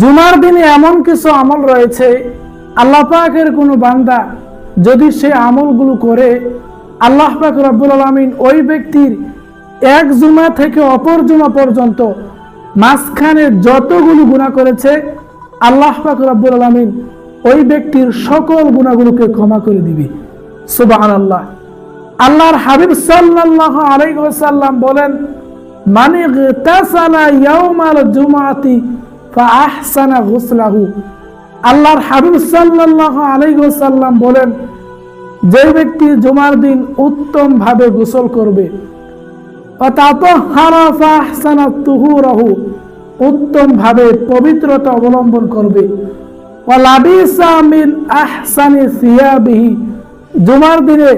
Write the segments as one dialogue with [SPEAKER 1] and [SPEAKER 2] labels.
[SPEAKER 1] জুমার দিনে এমন কিছু আমল রয়েছে, আল্লাহ পাকের কোনো বান্দা যদি সে আমলগুলো করে, আল্লাহ পাক রব্বুল আলমিন ওই ব্যক্তির এক জুমা থেকে অপর জুমা পর্যন্ত মাঝখানে যতগুলো গুণা করেছে, আল্লাহ পাক রব্বুল আলমিন ওই ব্যক্তির সকল গুণাগুলোকে ক্ষমা করে দিবি। সুবাহ আল্লাহ আল্লাহর হাবিব সাল্লাল্লাহু আলাইহি ওয়াসাল্লাম বলেন মানে গতাসালা ইয়াউমাল জুমাতি আল্লাহর হাবিব ওয়াসাল্লাম বলেন যে ব্যক্তি জুমার দিন উত্তম ভাবে গোসল করবে উত্তম ভাবে পবিত্রতা অবলম্বন করবে। জুমার দিনে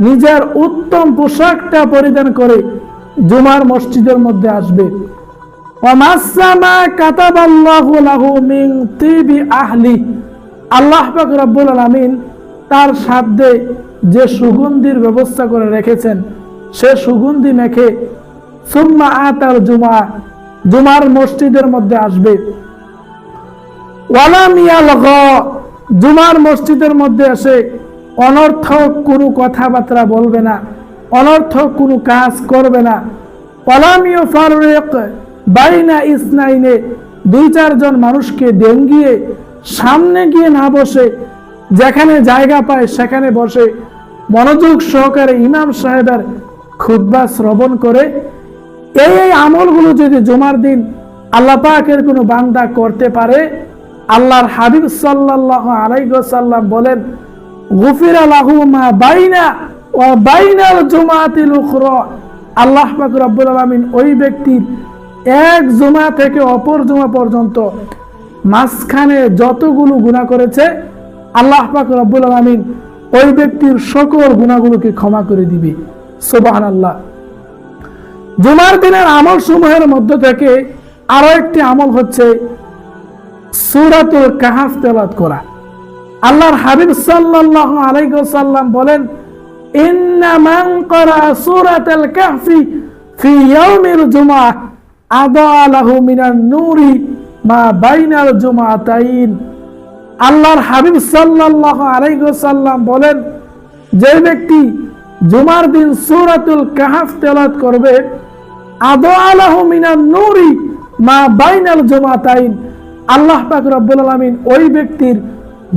[SPEAKER 1] নিজের উত্তম পোশাকটা পরিধান করে জুমার মসজিদের মধ্যে আসবে। তার সাধ্যে যে সুগন্ধির ব্যবস্থা করে রেখেছেন, সে সুগন্ধি মেখে সুম্মা আতার জুমা, জুমার মসজিদের মধ্যে আসবে। ওয়ালামিয়াল গ জুমার মসজিদের মধ্যে এসে অনর্থক কোনো কথাবার্তা বলবে না, অনর্থক কোনো কাজ করবে না। ওয়ালামিয় ফারুক বাইনা ইসনাইনে দুই চারজন মানুষকে ডেঙ্গিয়ে সামনে গিয়ে না বসে, যেখানে জায়গা পায় সেখানে বসে মনোযোগ সহকারে ইমাম সাহেবের খুদ্া শ্রবণ করে। এই এই আমলগুলো যদি জুমার দিন আল্লাহ পাকের কোনো বান্দা করতে পারে, আল্লাহর হাবিব সাল্লাহ আলাইসাল্লাম বলেন, গুফির আলাহু মা বাইনা ও বাইনাল জুমাতিল আল্লাহ পাক ওই ব্যক্তির এক জুমা থেকে অপর জুমা পর্যন্ত মাঝখানে যতগুলো গুনাহ করেছে, আল্লাহ পাক রব্বুল আলামিন ওই ব্যক্তির সকল গুণাগুলোকে ক্ষমা করে দিবে। সুবহানাল্লাহ। জুমার দিনের আমল সমূহের মধ্য থেকে আরও একটি আমল হচ্ছে সুরাতুল কাহাফ তেলাত করা। আল্লাহর হাবিব বলেন ইন্না মান ক্বারা সূরাতাল কাহফি ফি জুমআহ আল্লাহর হাবিব বলেন, যে ব্যক্তি জুমার দিন সূরাতুল কাহাফ তেলাওয়াত করবে নূরি মা বাইনাল জুমাতাইন। আল্লাহ রব্বুল আলামিন ওই ব্যক্তির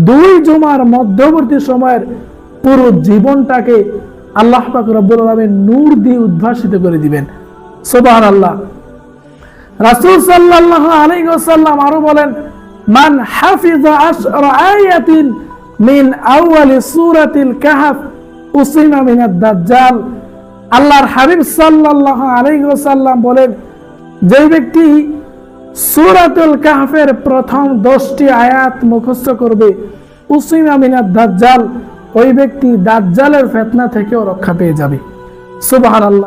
[SPEAKER 1] দুই জুমার মধ্যবর্তী সময়ের পুরো জীবনটাকে আল্লাহ পাক রব্বুল আলামিন নূর দিয়ে উদ্ভাসিত করে দিবেন। সুবহানাল্লাহ। রাসূল সাল্লাল্লাহু আলাইহি ওয়াসাল্লাম আরও বলেন, মান হাফিজা আশরা আয়াতিন মিন আউয়ালি সূরাতিল কাহফ উসিমা মিনাদ দাজ্জাল। আল্লাহর হাবিব সাল্লাল্লাহু আলাইহি ওয়াসাল্লাম বলেন যে ব্যক্তি সূরাতুল কাহফের প্রথম দশটি আয়াত মুখস্থ করবে, উসিমা মিনাদ দাজ্জাল, ওই ব্যক্তি দাজ্জালের ফেতনা থেকেও রক্ষা পেয়ে যাবে। সুবহানাল্লাহ।